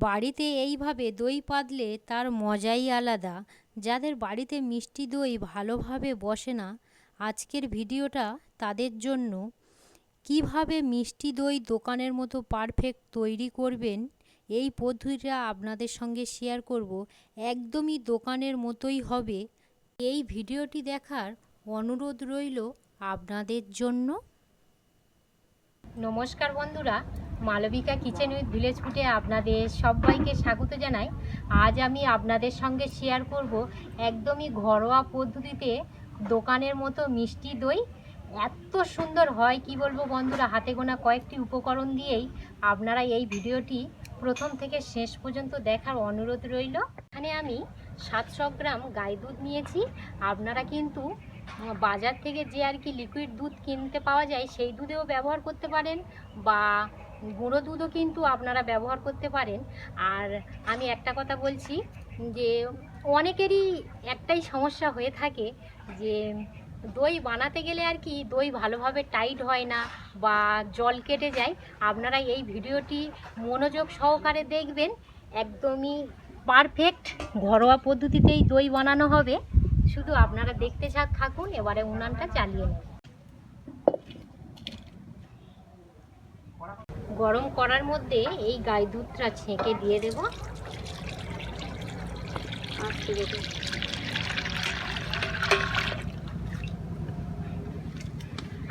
বাড়িতে এইভাবে দই পাতলে তার মজাই আলাদা। যাদের বাড়িতে মিষ্টি দই ভালোভাবে বসে না, আজকের ভিডিওটা তাদের জন্য। কীভাবে মিষ্টি দই দোকানের মতো পারফেক্ট তৈরি করবেন, এই পদ্ধতিটা আপনাদের সঙ্গে শেয়ার করব। একদমই দোকানের মতোই হবে। এই ভিডিওটি দেখার অনুরোধ রইল আপনাদের জন্য। নমস্কার বন্ধুরা মালবিকা কিচেন উইথ ভিলেজ ফুটে আপনাদের সবাইকে স্বাগত জানাই। আজ আমি আপনাদের সঙ্গে শেয়ার করব একদমই ঘরোয়া পদ্ধতিতে দোকানের মতো মিষ্টি দই। এত সুন্দর হয়, কি বলব বন্ধুরা, হাতে গোনা কয়েকটি উপকরণ দিয়েই আপনারা এই ভিডিওটি প্রথম থেকে শেষ পর্যন্ত দেখার অনুরোধ রইল। এখানে আমি সাতশো গ্রাম গাই দুধ নিয়েছি। আপনারা কিন্তু বাজার থেকে যে আর কি লিকুইড দুধ কিনতে পাওয়া যায়, সেই দুধেও ব্যবহার করতে পারেন বা গুঁড়ো দুধও কিন্তু আপনারা ব্যবহার করতে পারেন। আর আমি একটা কথা বলছি যে, অনেকেরই একটাই সমস্যা হয়ে থাকে যে, দই বানাতে গেলে আর কি দই ভালোভাবে টাইট হয় না বা জল কেটে যায়। আপনারা এই ভিডিওটি মনোযোগ সহকারে দেখবেন। একদমই পারফেক্ট ঘরোয়া পদ্ধতিতেই দই বানানো হবে। শুধু আপনারা দেখতে থাকুন, এবারে উনানটা চালিয়ে নেন। গরম করার মধ্যে এই গাই দুধটা ছেঁকে দিয়ে দেব।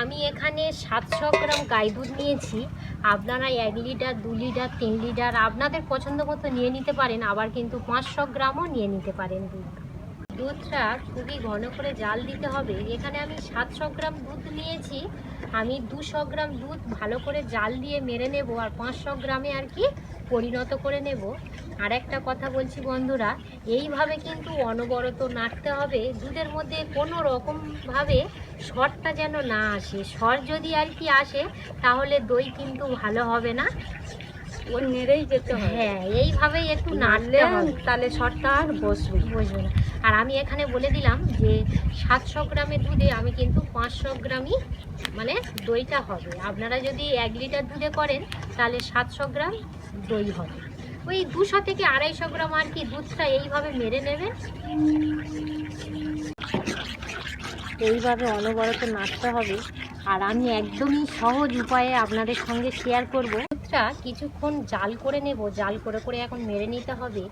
আমি এখানে সাতশো গ্রাম গাই দুধ নিয়েছি। আপনারা এক লিটার, দু লিটার, তিন লিটার, আপনাদের পছন্দ মতো নিয়ে নিতে পারেন, আবার কিন্তু পাঁচশো গ্রামও নিয়ে নিতে পারেন দুধ দুধটা খুবই ঘন করে জাল দিতে হবে। এখানে আমি সাতশো গ্রাম দুধ নিয়েছি। আমি দুশো গ্রাম দুধ ভালো করে জাল দিয়ে মেরে নেব আর পাঁচশো গ্রামে আর কি পরিণত করে নেব। আর একটা কথা বলছি বন্ধুরা এইভাবে কিন্তু অনবরত নাড়তে হবে। দুধের মধ্যে কোনো রকমভাবে সরটা যেন না আসে। সর যদি আর কি আসে তাহলে দই কিন্তু ভালো হবে না। ও নেড়েই যেতে হয় হ্যাঁ এইভাবেই একটু নাড়লে তাহলে শর্টটা আর বসবে বুঝবে না। আর আমি এখানে বলে দিলাম যে সাতশো গ্রামের দুধে আমি কিন্তু পাঁচশো গ্রামই মানে দইটা হবে। আপনারা যদি এক লিটার দুধে করেন, তাহলে সাতশো গ্রাম দই হবে। ওই দুশো থেকে আড়াইশো গ্রাম আর কি দুধটা এইভাবে মেরে নেবেন। এইভাবে অনবরত নাড়তে হবে। আর আমি একদমই সহজ উপায়ে আপনাদের সঙ্গে শেয়ার করব। দুধটা কিছুক্ষণ জাল করে নেব। জাল করে করে এখন মেরে নিতে হবে।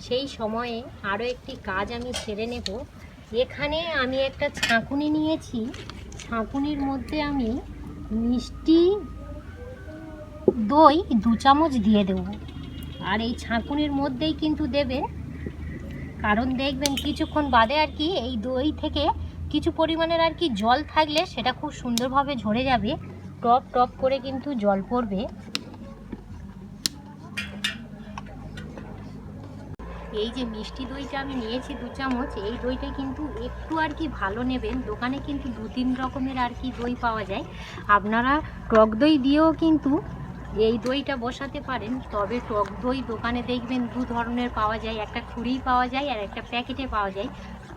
সেই সময়ে আরও একটি কাজ আমি সেরে নেব। এখানে আমি একটা ছাঁকুনি নিয়েছি। ছাঁকুনির মধ্যে আমি মিষ্টি দই দু চামচ দিয়ে দেবো। আর এই ছাঁকুনির মধ্যেই কিন্তু দেবে। কারণ দেখবেন কিছুক্ষণ বাদে আর কি এই দই থেকে কিছু পরিমাণের আর কি জল থাকলে সেটা খুব সুন্দরভাবে ঝরে যাবে। টপ টপ করে কিন্তু জল পড়বে। এই যে মিষ্টি দইটা আমি নিয়েছি দু চামচ, এই দইটা কিন্তু একটু আর কি ভালো নেবেন। দোকানে কিন্তু দু তিন রকমের আর কি দই পাওয়া যায়। আপনারা টক দই দিয়েও কিন্তু এই দইটা বসাতে পারেন। তবে টক দই দোকানে দেখবেন দু ধরনের পাওয়া যায়। একটা খুঁড়ি পাওয়া যায় আর একটা প্যাকেটে পাওয়া যায়।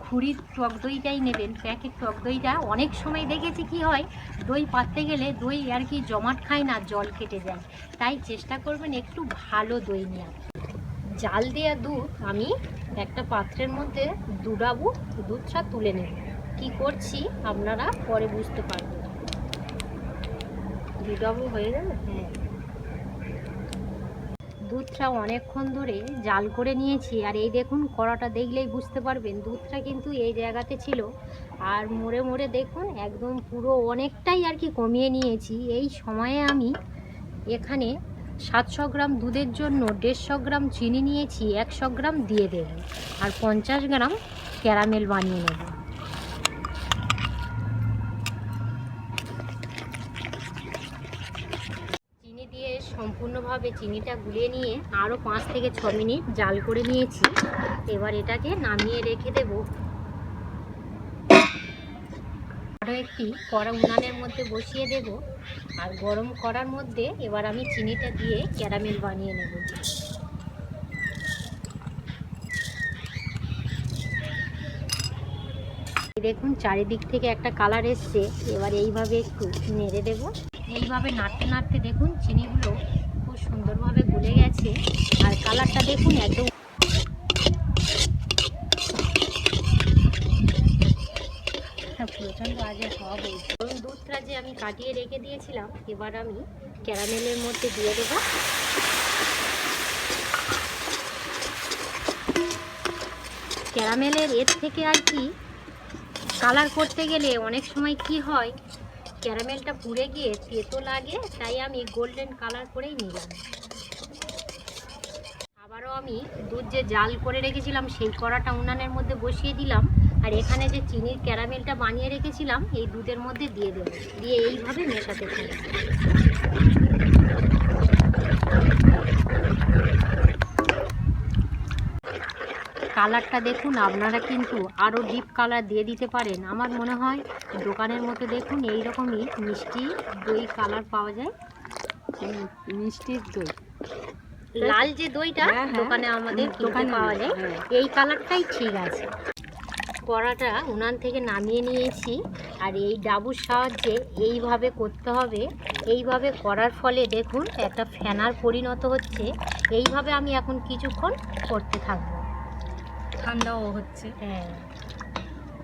খুঁড়ির টক দইটাই নেবেন। প্যাকেট টক দইটা অনেক সময় দেখেছি কি হয়, দই পাততে গেলে দই আর কি জমাট খায় না, জল কেটে যায়। তাই চেষ্টা করবেন একটু ভালো দই নেওয়ার। জাল দেওয়া দুধ আমি একটা পাত্রের মধ্যে দুডাবু দুধটা তুলে নেব। কি করছি আপনারা পরে বুঝতে পারবেন। দুডাবু হয়ে যাবে হ্যাঁ। দুধটা অনেকক্ষণ ধরে জাল করে নিয়েছি। আর এই দেখুন, কড়াটা দেখলেই বুঝতে পারবেন, দুধটা কিন্তু এই জায়গাতে ছিল। আর মোড়ে মোড়ে দেখুন, একদম পুরো অনেকটাই আর কি কমিয়ে নিয়েছি। এই সময়ে আমি এখানে সাতশো গ্রাম দুধের জন্য দেড়শো গ্রাম চিনি নিয়েছি, একশো গ্রাম দিয়ে দেব। আর পঞ্চাশ গ্রাম ক্যারামেল বানিয়ে নেব। চিনি দিয়ে সম্পূর্ণভাবে চিনিটা গুলিয়ে নিয়ে আরও পাঁচ থেকে ছ মিনিট জাল করে নিয়েছি। এবার এটাকে নামিয়ে রেখে দেব আরও একটি কড়া উনানের মধ্যে বসিয়ে দেব আর গরম করার মধ্যে এবার আমি চিনিটা দিয়ে ক্যারামেল বানিয়ে নেব। দেখুন, চারিদিক থেকে একটা কালার এসছে। এবার এইভাবে একটু নেড়ে দেব। এইভাবে নাড়তে নাড়তে দেখুন, চিনিগুলো খুব সুন্দরভাবে গলে গেছে। আর কালারটা দেখুন, একদম হওয়া দুধটা যে আমি কাটিয়ে রেখে দিয়েছিলাম, এবার আমি ক্যারামেলের মধ্যে দিয়ে দেবো। ক্যারামেলের এর থেকে আর কি কালার করতে গেলে অনেক সময় কি হয়, ক্যারামেলটা পুড়ে গিয়ে তেতো লাগে, তাই আমি গোল্ডেন কালার করেই নিলাম। আবারও আমি দুধ যে জাল করে রেখেছিলাম, সেই কড়াটা উনানের মধ্যে বসিয়ে দিলাম। আর এখানে যে চিনির ক্যারামেলটা বানিয়ে রেখেছিলাম এই দুধের মধ্যে দিয়ে দেবো। দিয়ে এইভাবে মেশাতে থাকব। কালারটা দেখুন আপনারা কিন্তু আরও ডিপ কালার দিয়ে দিতে পারেন। আমার মনে হয় দোকানের মতো দেখুন এই রকমই মিষ্টি দই কালার পাওয়া যায়। মিষ্টির দই। লাল যে দইটা হ্যাঁ, হ্যাঁ। দোকানে আমাদের দোকানে দোকানে পাওয়া যায় হ্যাঁ। এই কালারটাই ঠিক আছে। কড়াটা উনান থেকে নামিয়ে নিয়েছি আর এই ডাবুর সাহায্যে এইভাবে করতে হবে। এইভাবে করার ফলে দেখুন একটা ফেনার পরিণত হচ্ছে। এইভাবে আমি এখন কিছুক্ষণ করতে থাকব। ঠান্ডাও হচ্ছে। হ্যাঁ।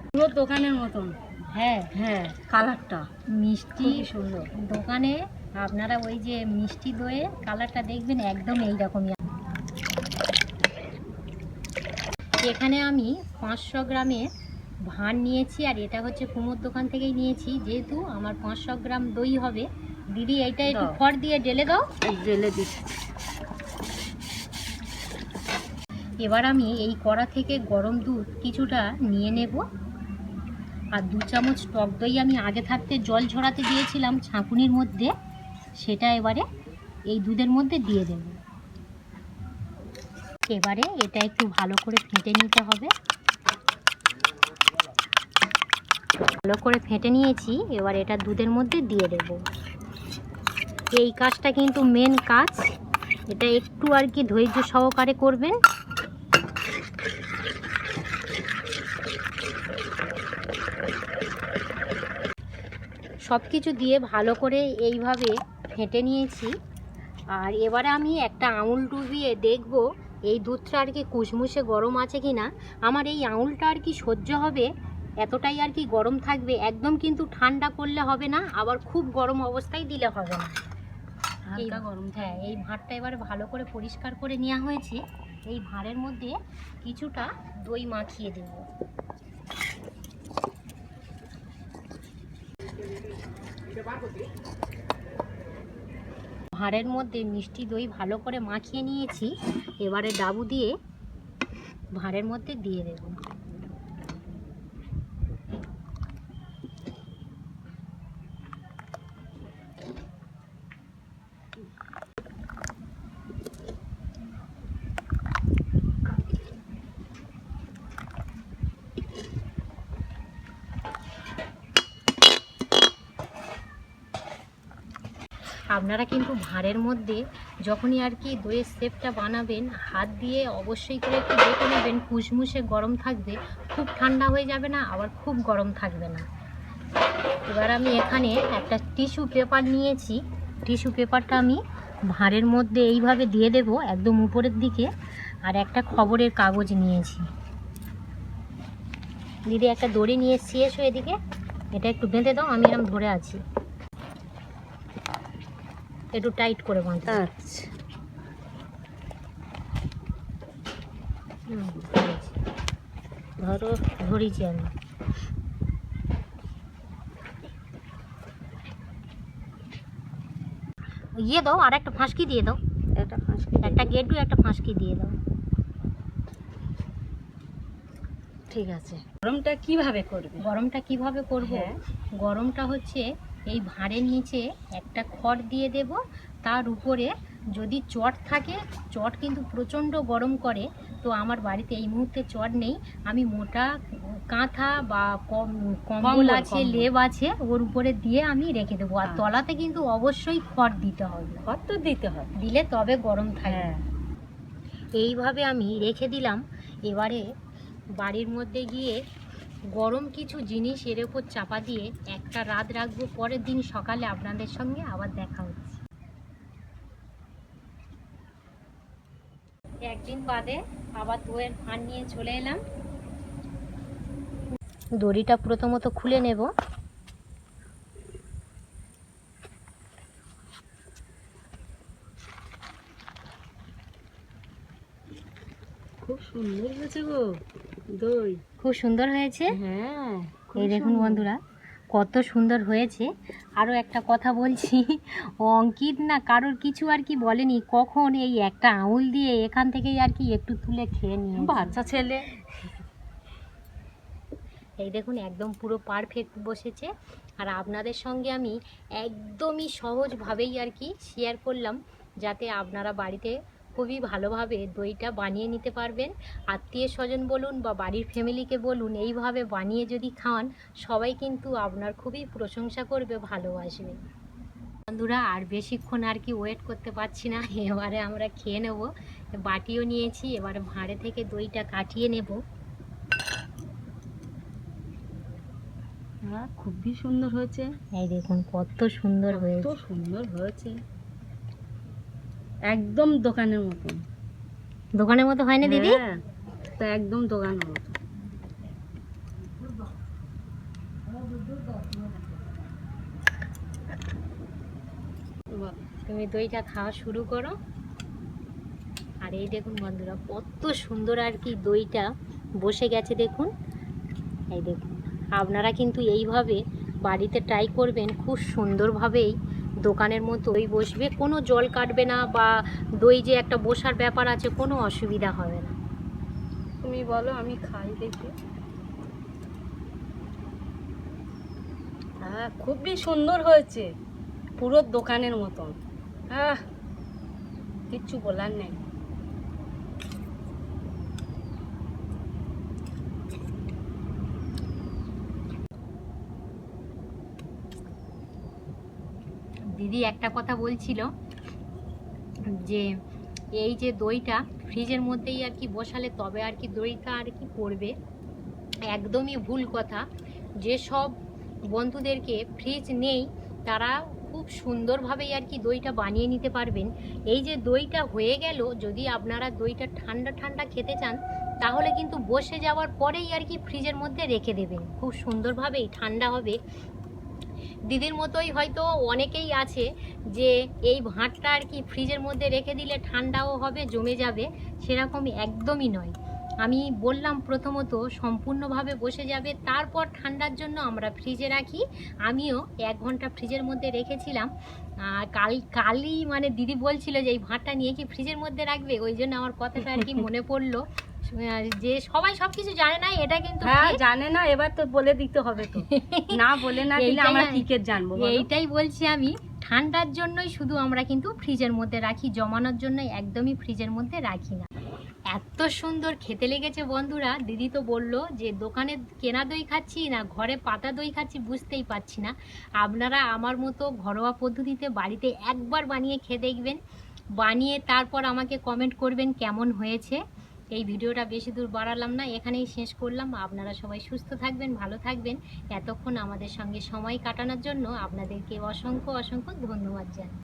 পুরো দোকানের মতন। হ্যাঁ। হ্যাঁ। কালারটা। মিষ্টি সুন্দর। দোকানে আপনারা ওই যে মিষ্টি দইয়ের কালারটা দেখবেন একদম এই রকমই এখানে আমি পাঁচশো গ্রামের ভাঁড় নিয়েছি আর এটা হচ্ছে কুমোর দোকান থেকেই নিয়েছি। যেহেতু আমার পাঁচশো গ্রাম দই হবে দিদি এইটা একটু। খড় দিয়ে ঢেলে দাও। ডেলে দিচ্ছি এবার আমি এই কড়া থেকে গরম দুধ কিছুটা নিয়ে নেব। আর দু চামচ টক দই আমি আগে থাকতে জল ঝরাতে দিয়েছিলাম ছাঁকুনির মধ্যে সেটা এবারে এই দুধের মধ্যে দিয়ে দেব। এবারে এটা একটু ভালো করে ফেটে নিতে হবে। ভালো করে ফেটে নিয়েছি, এবার এটা দুধের মধ্যে দিয়ে দেব। এই কাজটা কিন্তু মেন কাজ। এটা একটু আর কি ধৈর্য সহকারে করবেন। সব কিছু দিয়ে ভালো করে এইভাবে ফেটে নিয়েছি। আর এবারে আমি একটা আঙুল ডুবিয়ে দেখব এই দুধটা আর কি কুচমুচে গরম আছে কি না? আমার এই আঙুলটা আর কি সহ্য হবে? এতটাই আর কি গরম থাকবে? একদম কিন্তু ঠান্ডা করলে হবে না আবার খুব গরম অবস্থায় দিলে হবে না। এই হালকা গরম হ্যাঁ এই ভাঁড়টা এবারে ভালো করে পরিষ্কার করে নেওয়া হয়েছে। এই ভাঁড়ের মধ্যে কিছুটা দই মাখিয়ে দেবো। ভাঁড়ের মধ্যে মিষ্টি দই ভালো করে মাখিয়ে নিয়েছি, এবারে ডাবু দিয়ে ভাঁড়ের মধ্যে দিয়ে দেব। আপনারা কিন্তু ভাঁড়ের মধ্যে যখনই আর কি দইয়ের শেপটা বানাবেন, হাত দিয়ে অবশ্যই করে একটু দেখে নেবেন। কুচমুচে গরম থাকবে, খুব ঠান্ডা হয়ে যাবে না, আবার খুব গরম থাকবে না। এবার আমি এখানে একটা টিস্যু পেপার নিয়েছি। টিস্যু পেপারটা আমি ভাঁড়ের মধ্যে এইভাবে দিয়ে দেব একদম উপরের দিকে। আর একটা খবরের কাগজ নিয়েছি। দিদি, একটা দড়ি নিয়ে এসছি, এসো এদিকে। এটা একটু বেঁধে দাও, আমি এরকম ধরে আছি। একটু টাইট করে বাঁধতে আচ্ছা। ধরো ধরেছি আমি। ইয়ে দাও আর একটা ফাঁসকি দিয়ে দাও। একটা ফাঁসকি একটা গেটু একটা ফাঁসকি দিয়ে দাও। ঠিক আছে। গরমটা কীভাবে করবে? গরমটা কীভাবে করব? হ্যাঁ। গরমটা হচ্ছে এই ভাঁড়ের নিচে একটা খড় দিয়ে দেব। তার উপরে যদি চট থাকে চট কিন্তু প্রচণ্ড গরম করে তো আমার বাড়িতে এই মুহূর্তে চট নেই। আমি মোটা কাঁথা বা কম- কম্বল আছে। লেপ আছে ওর উপরে দিয়ে আমি রেখে দেবো। আর আচ্ছা। তলাতে কিন্তু অবশ্যই খড় দিতে হবে। খড় তো দিতে হবে। দিলে তবে গরম থাকবে। হ্যাঁ। এইভাবে আমি রেখে দিলাম। এবারে বাড়ির মধ্যে গিয়ে গরম কিছু জিনিস এর উপর চাপা দিয়ে একটা রাত রাখব, পরের দিন সকালে আপনাদের সঙ্গে আবার দেখা হচ্ছে। একদিন বাদে আবার দইয়ের ভাঁড় নিয়ে চলে এলাম। দড়িটা প্রথমত খুলে নেব। খুব সুন্দর হয়েছে গো। দই। খুব সুন্দর হয়েছে। হ্যাঁ এই দেখুন বন্ধুরা কত সুন্দর হয়েছে। আরও একটা কথা বলছি অঙ্কিত না কারোর কিছু আর কি বলেনি কখন এই একটা আঙুল দিয়ে এখান থেকেই আর কি একটু তুলে খেয়ে নিয়ে বাচ্চা ছেলে। এই দেখুন একদম পুরো পারফেক্ট বসেছে। আর আপনাদের সঙ্গে আমি একদমই সহজভাবেই আর কি শেয়ার করলাম যাতে আপনারা বাড়িতে খুবই ভালোভাবে দইটা বানিয়ে নিতে পারবেন। আত্মীয় স্বজন বলুন বা বাড়ির ফ্যামিলিকে বলুন এইভাবে বানিয়ে যদি খাওয়ান সবাই কিন্তু আপনার খুবই প্রশংসা করবে ভালোবাসবে। বন্ধুরা আর বেশিক্ষণ আর কি ওয়েট করতে পারছি না এবারে আমরা খেয়ে নেব। বাটিও নিয়েছি এবারে ভাঁড়ে থেকে দইটা কাটিয়ে নেব। হ্যাঁ খুবই সুন্দর হয়েছে। এই দেখুন কত সুন্দর হয়েছে। সুন্দর হয়েছে। একদম দোকানের মতন। দোকানের মতো হয় না দিদি? হ্যাঁ, তা একদম দোকানের মতো তুমি দইটা খাওয়া শুরু করো। আর এই দেখুন বন্ধুরা কত সুন্দর আর কি দইটা বসে গেছে দেখুন। এই দেখুন আপনারা কিন্তু এইভাবে বাড়িতে ট্রাই করবেন খুব সুন্দরভাবেই দোকানের মতো ওই বসবে, কোনো জল কাটবে না বা দই যে একটা বসার ব্যাপার আছে, কোনো অসুবিধা হবে না। তুমি বলো, আমি খাই, দেখি। হ্যাঁ খুবই সুন্দর হয়েছে, পুরো দোকানের মতন। হ্যাঁ কিচ্ছু বলার নেই। দিদি একটা কথা বলছিল যে এই যে দইটা ফ্রিজের মধ্যেই আর কি বসালে তবে আর কি দইটা আর কি পড়বে। একদমই ভুল কথা। যেসব বন্ধুদেরকে ফ্রিজ নেই, তারা খুব সুন্দরভাবেই আর কি দইটা বানিয়ে নিতে পারবেন। এই যে দইটা হয়ে গেল, যদি আপনারা দইটা ঠান্ডা ঠান্ডা খেতে চান, তাহলে কিন্তু বসে যাওয়ার পরেই আর কি ফ্রিজের মধ্যে রেখে দেবেন। খুব সুন্দরভাবেই, ঠান্ডা হবে। দিদির মতোই হয়তো অনেকেই আছে যে এই ভাঁটটা আর কি ফ্রিজের মধ্যে রেখে দিলে ঠান্ডাও হবে, জমে যাবে সেরকম একদমই নয়। আমি বললাম প্রথমত সম্পূর্ণভাবে বসে যাবে, তারপর ঠান্ডার জন্য আমরা ফ্রিজে রাখি। আমিও এক ঘণ্টা ফ্রিজের মধ্যে রেখেছিলাম। আর কাল, কালই মানে দিদি বলছিল যে এই ভাঁটটা নিয়ে কি ফ্রিজের মধ্যে রাখবে? ওই জন্য আমার কথাটা আর কি মনে পড়ল। যে সবাই সবকিছু জানে না এটা কিন্তু হ্যাঁ জানে না এবার তো বলে দিতে হবে তো। না বলে না দিলে আমরা আমি- কি করে জানব এইটাই বলছি আমি ঠান্ডার জন্যই শুধু আমরা কিন্তু ফ্রিজের মধ্যে রাখি জমানোর জন্য একদমই ফ্রিজের মধ্যে রাখি না। এত সুন্দর খেতে লেগেছে বন্ধুরা দিদি তো বলল যে দোকানে কেনা দই খাচ্ছি না ঘরে পাতা দই খাচ্ছি বুঝতেই পারছি না। আপনারা আমার মতো ঘরোয়া পদ্ধতিতে বাড়িতে একবার বানিয়ে খেয়ে দেখবেন বানিয়ে তারপর আমাকে কমেন্ট করবেন কেমন হয়েছে। এই ভিডিওটা বেশি দূর বাড়ালাম না, এখানেই শেষ করলাম। আপনারা সবাই সুস্থ থাকবেন, ভালো থাকবেন। এতক্ষণ আমাদের সঙ্গে সময় কাটানোর জন্য আপনাদেরকে অসংখ্য অসংখ্য ধন্যবাদ জানাই।